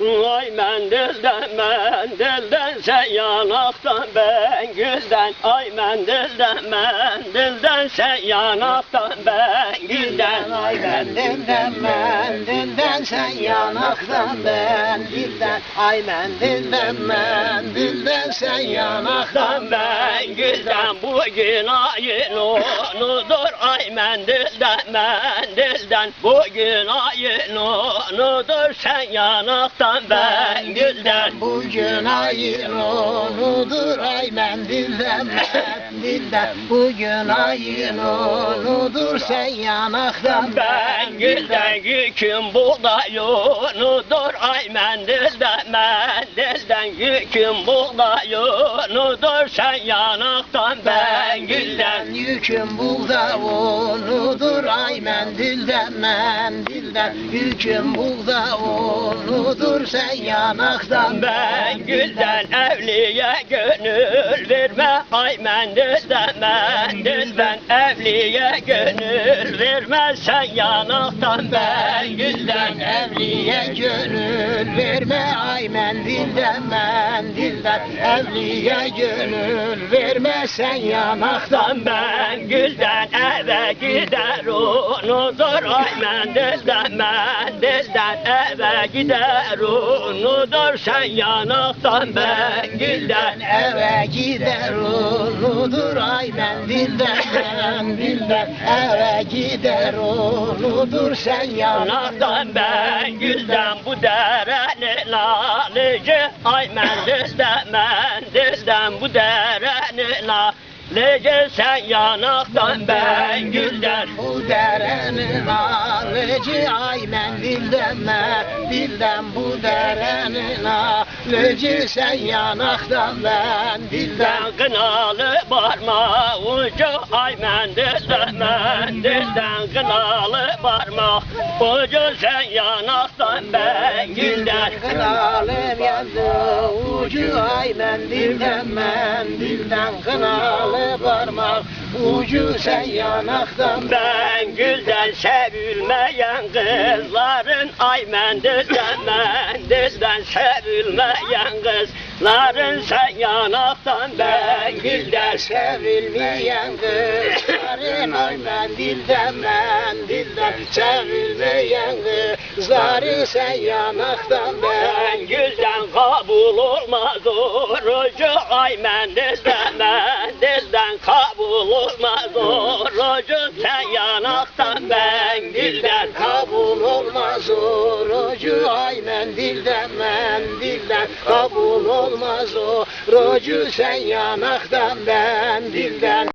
Vay mendilden mendilden sen yanaktan ben gülden. Ay mendilden mendilden sen yanaktan ben gülden. Ay mendilden mendilden sen yanaktan ben dilden Ay mendilden mendilden sen yanaktan ben gülden. Bugün ayın onudur. Ay mendilden mendilden. Bugün ayın onudur. Sen yanaktan ben gülden. Bugün ayın onudur ay mendilden mendilden Bugün ayın onudur sen yanaktan. Ben gülden yüküm buğdayunudur Ay mendilden mendilden yüküm buğdayunudur Sen yanaktan ben gülden. Yüküm bulda onudur ay mendilden mendilden Yüküm bulda onudur sen yanaktan. Ben gülden evliye gönül verme. Ay mendilden mendilden evliye gönül verme. Sen yanaktan ben gülden Evliye gönül verme? Ay mendilden mendilden Evliye gönül verme? Sen yanaktan ben gülden eve gider. Unudur Ay mendilden mendilden eve gider. Unudur Sen yanaktan ben gülden Eve gider. Onudur ay mendilden Eve gider onudur sen Yanaktan ben gülden bu derenin alıcı Ay mendilden mendilden bu derenin alıcı Sen yanaktan ben gülden Bu derenin alıcı ay mendilden mendilden Bu derenin alıcı sen yanaktan Ben. Kınalı parmağı ucu ay mendilden mendilden kınalı parmağı ucu sen yanaktan ben. Gülden Kınalım yandı ucu ay mendilden mendilden Kınalı parmak ucu sen yanaktan Ben. Gülden sevilmeyen kızların Ay mendilden sevilmeyen kızların Sen yanaktan ben gülden Sevilmeyen kızların ay mendilden mendilden Sevilmeyen kızların sen yanaktan ben Ben gülden kabul olmaz. Orucu Ay mendilden mendilden kabul olmaz. Orucu Sen yanaktan ben gülden Kabul orucu ay mendilden mendilden Kabul olmaz orucu sen yanaktan ben dilden